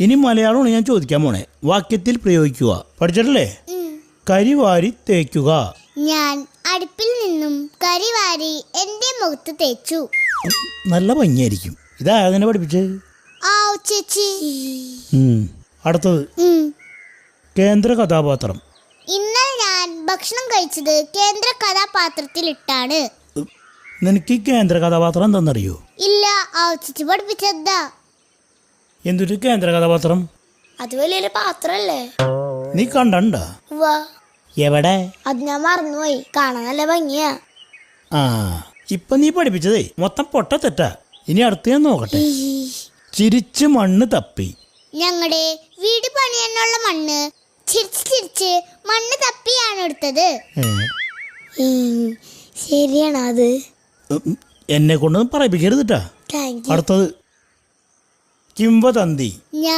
ഇനി മലയാളമാണ് ഞാൻ ചോദിക്കാൻ പോണേ. വാക്യത്തിൽ പ്രയോഗിക്കുക. പഠിച്ചിട്ടല്ലേ? കരിവാരി തേക്കുക. ഞാൻ അടുപ്പിൽ നിന്നും കരിവാരി എന്റെ മുഖത്ത് തേച്ചു. നല്ല ഭംഗിയായിരിക്കും. ഇതാ അതിനെ ചേച്ചി. അടുത്തത്. കേന്ദ്ര കഥാപാത്രം. ഇന്നലെ ഞാൻ ഭക്ഷണം കഴിച്ചത് കേന്ദ്ര കഥാപാത്രത്തിൽ ഇട്ടാണ് നിനക്ക് കേന്ദ്ര കഥാപാത്രം എന്താണെന്നറിയോ? ഇല്ല ആ ചേച്ചി പഠിപ്പിച്ചതാ എന്തൊരു കേന്ദ്ര കഥാപാത്രം? അത് വലിയൊരു പാത്രല്ലേ? നീ കണ്ടണ്ട? എവിടെ? അത് ഞാൻ മറന്നുപോയി. കാണാൻ നല്ല ഭംഗിയാ. ആ ഇപ്പൊ നീ പഠിപ്പിച്ചതേ മൊത്തം പൊട്ട തെറ്റാ. ഇനി അടുത്ത് ഞാൻ നോക്കട്ടെ. ചിരിച്ച് മണ്ണ് തപ്പി. ഞങ്ങളുടെ വീട് പണിയാനുള്ള മണ്ണ്. ചിരിച്ച് ചിരിച്ച് മണ്ണ് തപ്പിയാണ് എടുത്തത്. ശരിയാണ് അത് എന്നെ കൊണ്ടൊന്നും പറയിപ്പിക്കരുത് കേട്ടാ അടുത്തത് കിംവദന്തി ഞാൻ